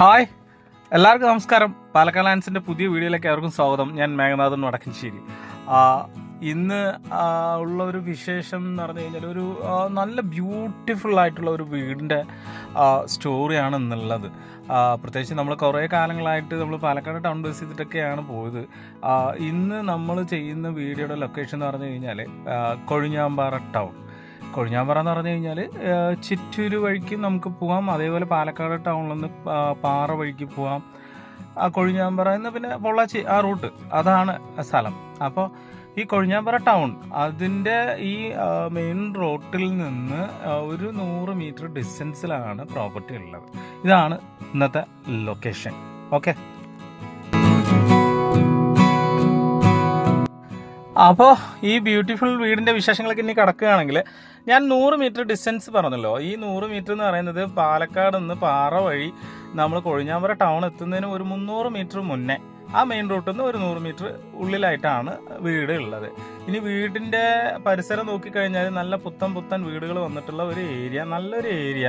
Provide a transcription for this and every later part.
Hi. എല്ലാവർക്കും നമസ്കാരം. പാലക്കാട് ലാൻസിന്റെ പുതിയ വീഡിയോയിലേക്ക് അവർക്കും സ്വാഗതം. ഞാൻ മേഘനാഥൻ വടക്കൻശ്ശേരി. ഇന്ന് ഉള്ള ഒരു വിശേഷം എന്ന് പറഞ്ഞു കഴിഞ്ഞാൽ ഒരു നല്ല ബ്യൂട്ടിഫുൾ ആയിട്ടുള്ള ഒരു വീടിന്റെ സ്റ്റോറിയാണ് എന്നുള്ളത് പ്രത്യേകിച്ച് നമ്മൾ കുറേ കാലങ്ങളായിട്ട് നമ്മൾ പാലക്കാട് ടൗൺ ബസ് ചെയ്തിട്ടൊക്കെയാണ് പോയത്. ഇന്ന് നമ്മൾ ചെയ്യുന്ന വീഡിയോയുടെ ലൊക്കേഷൻ എന്ന് പറഞ്ഞു കഴിഞ്ഞാൽ കൊഴിഞ്ഞാമ്പാറ ടൗൺ. കൊഴിഞ്ഞാമ്പാറ എന്ന് പറഞ്ഞു കഴിഞ്ഞാൽ ചിറ്റൂര് വഴിക്ക് നമുക്ക് പോവാം. അതേപോലെ പാലക്കാട് ടൗണിൽ നിന്ന് പാറ വഴിക്ക് പോവാം. ആ കൊഴിഞ്ഞാമ്പാറ എന്ന് പിന്നെ പൊള്ളാച്ചി ആ റൂട്ട്. അതാണ് സ്ഥലം. അപ്പോൾ ഈ കൊഴിഞ്ഞാമ്പാറ ടൗൺ അതിന്റെ ഈ മെയിൻ റോട്ടിൽ നിന്ന് ഒരു നൂറ് മീറ്റർ ഡിസ്റ്റൻസിലാണ് പ്രോപ്പർട്ടി ഉള്ളത്. ഇതാണ് ഇന്നത്തെ ലൊക്കേഷൻ. ഓക്കെ? അപ്പോൾ ഈ ബ്യൂട്ടിഫുൾ വീടിന്റെ വിശേഷങ്ങളൊക്കെ ഇനി കിടക്കുകയാണെങ്കിൽ ഞാൻ നൂറ് മീറ്റർ ഡിസ്റ്റൻസ് പറഞ്ഞല്ലോ. ഈ നൂറ് മീറ്റർ എന്ന് പറയുന്നത് പാലക്കാട് നിന്ന് പാറ വഴി നമ്മൾ കൊഴിഞ്ഞാമ്പറ ടൗൺ എത്തുന്നതിന് ഒരു മുന്നൂറ് മീറ്റർ മുന്നേ. ആ മെയിൻ റൂട്ടിൽ നിന്ന് ഒരു നൂറ് മീറ്റർ ഉള്ളിലായിട്ടാണ് വീട് ഉള്ളത്. ഇനി വീടിന്റെ പരിസരം നോക്കിക്കഴിഞ്ഞാൽ നല്ല പുത്തൻ പുത്തൻ വീടുകൾ വന്നിട്ടുള്ള ഒരു ഏരിയ നല്ലൊരു ഏരിയ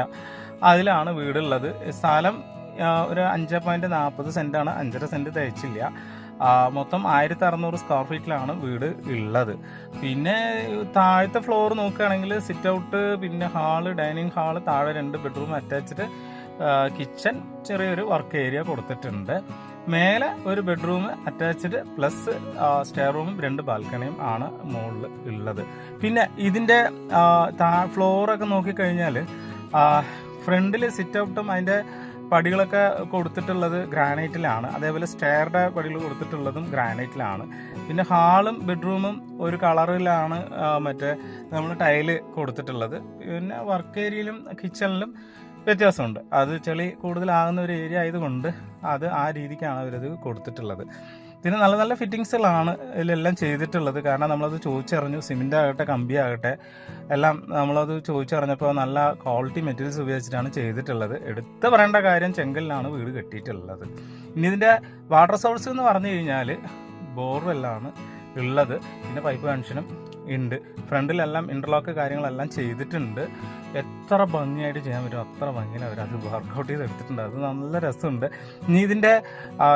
അതിലാണ് വീടുള്ളത് സ്ഥലം ഒരു അഞ്ച് പോയിന്റ് നാൽപ്പത് സെന്റാണ് അഞ്ചര സെന്റ് തയ്ച്ചില്ല മൊത്തം ആയിരത്തി അറുന്നൂറ് സ്ക്വയർ ഫീറ്റിലാണ് വീട് ഉള്ളത്. പിന്നെ താഴത്തെ ഫ്ലോർ നോക്കുകയാണെങ്കിൽ സിറ്റ് ഔട്ട് പിന്നെ ഹാൾ ഡൈനിങ് ഹാൾ താഴെ രണ്ട് ബെഡ്റൂം അറ്റാച്ച്ഡ് കിച്ചൺ ചെറിയൊരു വർക്ക് ഏരിയ കൊടുത്തിട്ടുണ്ട്. മേലെ ഒരു ബെഡ്റൂം അറ്റാച്ച്ഡ് പ്ലസ് സ്റ്റെയർ റൂമും രണ്ട് ബാൽക്കണിയും ആണ് മുകളിൽ ഉള്ളത്. പിന്നെ ഇതിന്റെ ഫ്ലോറൊക്കെ നോക്കിക്കഴിഞ്ഞാൽ ഫ്രണ്ടിൽ സിറ്റ് ഔട്ടും അതിന്റെ പടികളൊക്കെ കൊടുത്തിട്ടുള്ളത് ഗ്രാനൈറ്റിലാണ്. അതേപോലെ സ്റ്റെയറുടെ പടികൾ കൊടുത്തിട്ടുള്ളതും ഗ്രാനൈറ്റിലാണ്. പിന്നെ ഹാളും ബെഡ്റൂമും ഒരു കളറിലാണ് മറ്റേ നമ്മൾ ടൈൽ കൊടുത്തിട്ടുള്ളത്. പിന്നെ വർക്ക് ഏരിയയിലും കിച്ചണിലും വ്യത്യാസമുണ്ട്. അത് ചെളി കൂടുതലാകുന്ന ഒരു ഏരിയ ആയതുകൊണ്ട് അത് ആ രീതിക്കാണ് അവരത് കൊടുത്തിട്ടുള്ളത്. ഇതിന് നല്ല നല്ല ഫിറ്റിങ്സുകളാണ് ഇതിലെല്ലാം ചെയ്തിട്ടുള്ളത്. കാരണം നമ്മളത് ചോദിച്ചറിഞ്ഞു സിമെന്റ് ആകട്ടെ കമ്പി ആകട്ടെ എല്ലാം നമ്മളത് ചോദിച്ചറിഞ്ഞപ്പോൾ നല്ല ക്വാളിറ്റി മെറ്റീരിയൽസ് ഉപയോഗിച്ചിട്ടാണ് ചെയ്തിട്ടുള്ളത്. എടുത്ത് പറയേണ്ട കാര്യം ചെങ്കലിലാണ് വീട് കെട്ടിയിട്ടുള്ളത്. ഇനി ഇതിന്റെ വാട്ടർ സോഴ്സ് എന്ന് പറഞ്ഞു കഴിഞ്ഞാൽ ബോർവെല്ലാണ് ഉള്ളത്. പിന്നെ പൈപ്പ് കണക്ഷനും ഉണ്ട്. ഫ്രണ്ടിലെല്ലാം ഇന്റർലോക്ക് കാര്യങ്ങളെല്ലാം ചെയ്തിട്ടുണ്ട്. എത്ര ഭംഗിയായിട്ട് ചെയ്യാൻ പറ്റും അത്ര ഭംഗിയിൽ അവർ അത് വർക്കൗട്ട് ചെയ്ത് എടുത്തിട്ടുണ്ട് അത് നല്ല രസമുണ്ട്. ഇനി ഇതിന്റെ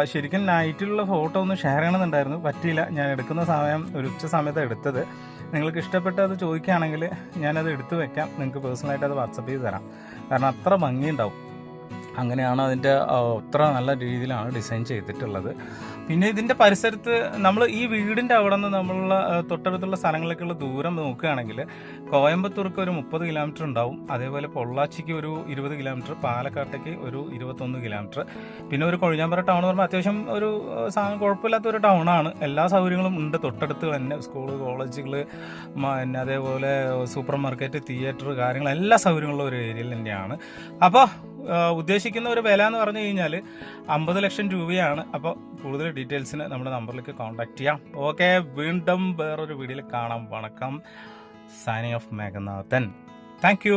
ശരിക്കും നൈറ്റിലുള്ള ഫോട്ടോ ഒന്ന് ഷെയർ ചെയ്യണമെന്നുണ്ടായിരുന്നു. പറ്റിയില്ല. ഞാൻ എടുക്കുന്ന സമയം ഒരു ഉച്ച സമയത്ത് എടുത്തത്. നിങ്ങൾക്ക് ഇഷ്ടപ്പെട്ട് അത് ചോദിക്കുകയാണെങ്കിൽ ഞാനത് എടുത്തു വെക്കാം. നിങ്ങൾക്ക് പേഴ്സണലായിട്ട് അത് വാട്സപ്പ് ചെയ്ത് തരാം. കാരണം അത്ര ഭംഗിയുണ്ടാവും. അങ്ങനെയാണ് അതിന്റെ അത്ര നല്ല രീതിയിലാണ് ഡിസൈൻ ചെയ്തിട്ടുള്ളത്. പിന്നെ ഇതിന്റെ പരിസരത്ത് നമ്മൾ ഈ വീടിന്റെ അവിടെ നിന്ന് നമ്മളുള്ള തൊട്ടടുത്തുള്ള സ്ഥലങ്ങളിലേക്കുള്ള ദൂരം നോക്കുകയാണെങ്കിൽ കോയമ്പത്തൂർക്ക് ഒരു മുപ്പത് കിലോമീറ്റർ ഉണ്ടാവും. അതേപോലെ പൊള്ളാച്ചിക്ക് ഒരു ഇരുപത് കിലോമീറ്റർ പാലക്കാട്ടേക്ക് ഒരു ഇരുപത്തൊന്ന് കിലോമീറ്റർ. പിന്നെ ഒരു കൊഴിഞ്ഞാമ്പറ ടൗൺ എന്ന് പറയുമ്പോൾ അത്യാവശ്യം ഒരു സാധനം കുഴപ്പമില്ലാത്ത ഒരു ടൗണാണ് എല്ലാ സൗകര്യങ്ങളും ഉണ്ട്. തൊട്ടടുത്ത് തന്നെ സ്കൂൾ കോളേജുകൾ പിന്നെ അതേപോലെ സൂപ്പർ മാർക്കറ്റ് തിയേറ്റർ കാര്യങ്ങൾ എല്ലാ സൗകര്യങ്ങളുള്ള ഒരു ഏരിയയിൽ തന്നെയാണ്. അപ്പോൾ ഉദ്ദേശിക്കുന്ന ഒരു വില എന്ന് പറഞ്ഞു കഴിഞ്ഞാൽ അമ്പത് ലക്ഷം രൂപയാണ്. അപ്പോൾ കൂടുതൽ ഡീറ്റെയിൽസിന് നമ്മുടെ നമ്പറിലേക്ക് കോൺടാക്ട് ചെയ്യാം. ഓക്കെ വീണ്ടും വേറൊരു വീഡിയോയിൽ കാണാം. വണക്കം. Signing off Meghanathan. താങ്ക്